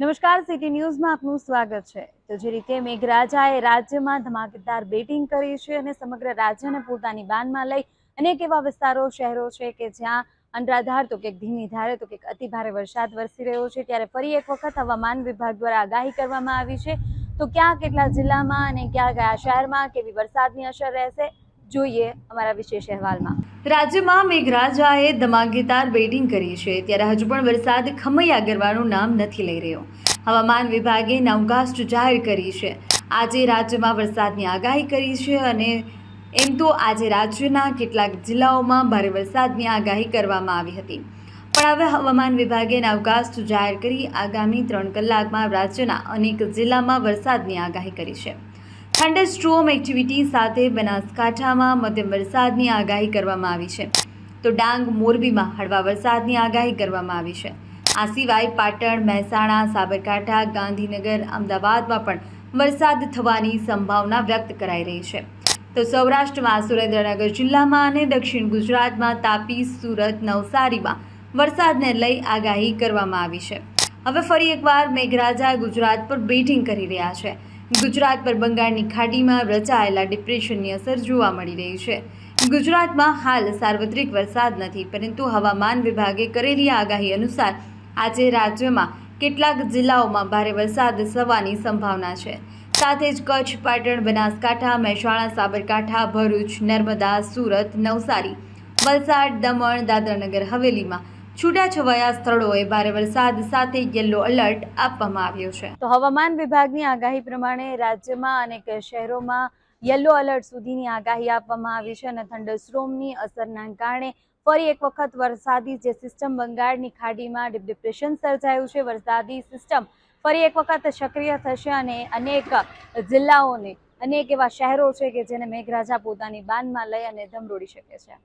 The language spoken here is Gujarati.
નમસ્કાર, સિટી ન્યૂઝમાં આપનું સ્વાગત છે. તો જે રીતે મેઘરાજાએ રાજ્યમાં ધમાકેદાર બેટિંગ કરી છે અને સમગ્ર રાજ્યને પોતાની બાનમાં લઈ અનેક એવા વિસ્તારો, શહેરો છે કે જ્યાં અનરાધાર તો કે ધીમી ધારે તો કંઈક અતિભારે વરસાદ વરસી રહ્યો છે, ત્યારે ફરી એક વખત હવામાન વિભાગ દ્વારા આગાહી કરવામાં આવી છે. તો ક્યાં કેટલા જિલ્લામાં અને ક્યાં કયા શહેરમાં કેવી વરસાદની અસર રહેશે? જોઈએ અમારા વિશેષ અહેવાલમાં. રાજ્યમાં મેઘરાજાએ ધમાકેદાર બેટિંગ કરી છે, ત્યારે હજુ પણ વરસાદ ખમૈયા ગરવાનું નામ નથી લઈ રહ્યો. હવામાન વિભાગે નવકાસ્ટ જાહેર કરી છે. આજે રાજ્યમાં વરસાદની આગાહી કરી છે અને એમ તો આજે રાજ્યના કેટલાક જિલ્લાઓમાં ભારે વરસાદની આગાહી કરવામાં આવી હતી. પણ હવે હવામાન વિભાગે નવકાસ્ટ જાહેર કરી આગામી ત્રણ કલાકમાં રાજ્યના અનેક જિલ્લામાં વરસાદની આગાહી કરી છે. થંડરસ્ટ્રોમ એક્ટિવિટી સાથે બનાસકાંઠામાં મધ્યમ વરસાદની આગાહી કરવામાં આવી છે. તો ડાંગ, મોરબીમાં હળવા વરસાદની આગાહી કરવામાં આવી છે. આ સિવાય પાટણ, મહેસાણા, સાબરકાંઠા, ગાંધીનગર, અમદાવાદમાં પણ વરસાદ થવાની સંભાવના વ્યક્ત કરાઈ રહી છે. તો સૌરાષ્ટ્રમાં, સુરેન્દ્રનગર જિલ્લામાં અને દક્ષિણ ગુજરાતમાં તાપી, સુરત, નવસારીમાં વરસાદને લઈ આગાહી કરવામાં આવી છે. હવે ફરી એકવાર મેઘરાજા ગુજરાત પર બેટિંગ કરી રહ્યા છે. ગુજરાત પર બંગાળની ખાડીમાં રચાયેલા ડિપ્રેશનની અસર જોવા મળી રહી છે. ગુજરાતમાં હાલ સાર્વત્રિક વરસાદ નથી, પરંતુ હવામાન વિભાગે કરેલી આગાહી અનુસાર આજે રાજ્યમાં કેટલાક જિલ્લાઓમાં ભારે વરસાદ થવાની સંભાવના છે. સાથે જ કચ્છ, પાટણ, બનાસકાંઠા, મહેસાણા, સાબરકાંઠા, ભરૂચ, નર્મદા, સુરત, નવસારી, વલસાડ, દમણ, દાદરાનગર, હવેલીમાં છૂટાછવાયા સ્થળોએ ભારે વરસાદ સાથે યલો એલર્ટ આપવામાં આવ્યો છે. તો હવામાન વિભાગની આગાહી પ્રમાણે રાજ્યમાં અનેક શહેરોમાં યલો એલર્ટ સુધીની આગાહી આપવામાં આવી છે અને થંડરસ્ટ્રોમની અસરના કારણે ફરી એક વખત વરસાદી જે સિસ્ટમ બંગાળની ખાડીમાં ડીપ ડિપ્રેશન સર્જાયું છે. વરસાદી સિસ્ટમ ફરી એક વખત સક્રિય થશે અને અનેક જિલ્લાઓને અનેક એવા શહેરો છે કે જેને મેઘરાજા પોતાની બાનમાં લઈ અને ધમરોડી શકે છે.